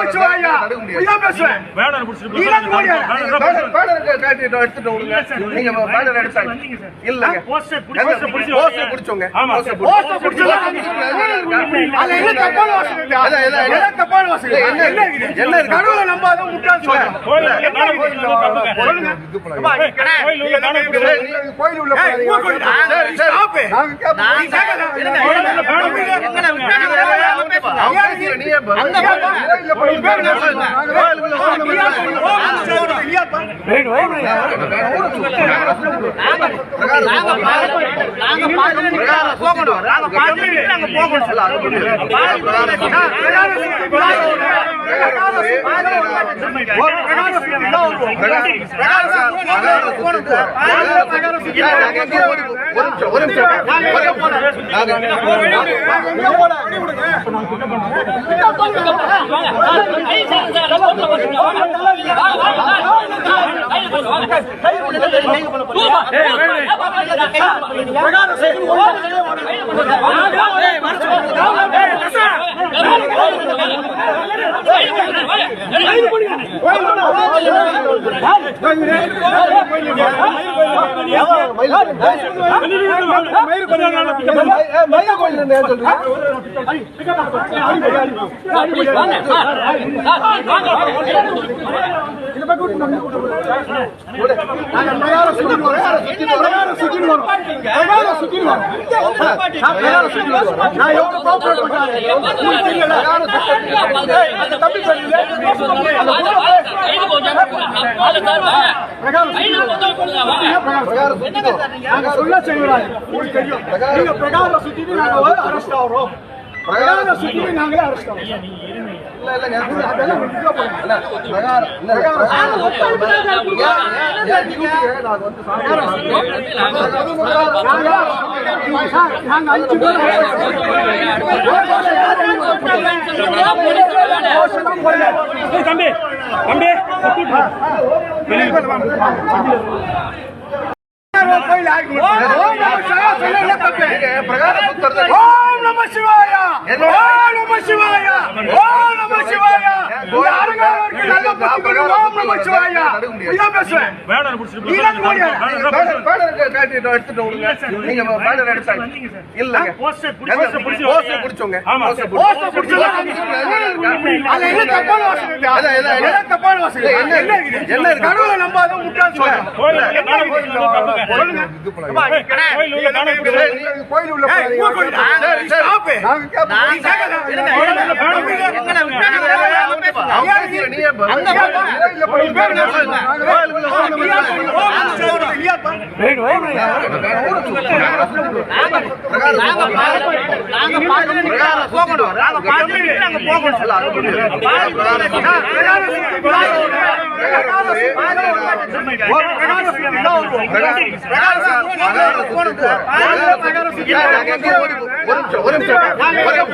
கொடு. ஓம் நம சிவாய இதான் பேசுவேன் பேனர் பிடிச்சிட்டு? பேனர் எடுத்துட்டு விடுங்க நீங்க பேனர் எடுத்தாங்க இல்லங்க போஸ்டர் போஸ்டர் பிடிச்சி பிடிச்சோங்க ஆமா. போஸ்டர் பிடிச்சதா? அதுல என்ன தப்பான வாசகம் இருக்கா? அதான், அதான், அதான். என்ன தப்பான வாசகம் இருக்கா? என்ன என்ன இருக்கு? இருக்குது? என்ன இருக்கு? கடவுளை நம்பாத முட்டாள் சொல்றேன். கோயில் உள்ள. சரி, சரி. நாங்க கேப்போம். நீ கேட்கல. கோயில் ஒரு பிரகார சுத்தி தான் ಪ್ರಗಾರ ಸುದ್ದಿ ನಾವು ಅರೆಸ್ಟ್ ಅವರು ಪ್ರಗಾರ ಸುದ್ದಿ ನಾವೇ ಅರೆಸ್ಟ್ ಅವರು ಹಂಗ ಹಂಚಿದ್ರು தம்பி தம்பி கோயில் ஆகி ஓம் நம சிவாய சொல்ல என்ன தப்பு பிரகார புத்தர் ஓம் நம சிவாய கொடு. ஓம் நம சிவாய இதான் பேசுவேன் பேனர் பிடிச்சிட்டு நீ தான் ஓடியா? பேனர் பேனர் காட்டி எடுத்துட்டு விடுங்க நீங்க பேனர் எடுத்தாங்க இல்லங்க. போஸ்டர் பிடிச்சி போஸ்டர் பிடிச்சோங்க ஆமா. போஸ்டர்? அதுல என்ன தப்பான அதான், அதான். என்ன தப்பான? என்ன என்ன? கடவுளை நம்பாத முட்டாள் சொல்றேன். உள்ள கோயில் உள்ள ஒரு நிமிஷம் ஒரு நிமிஷம்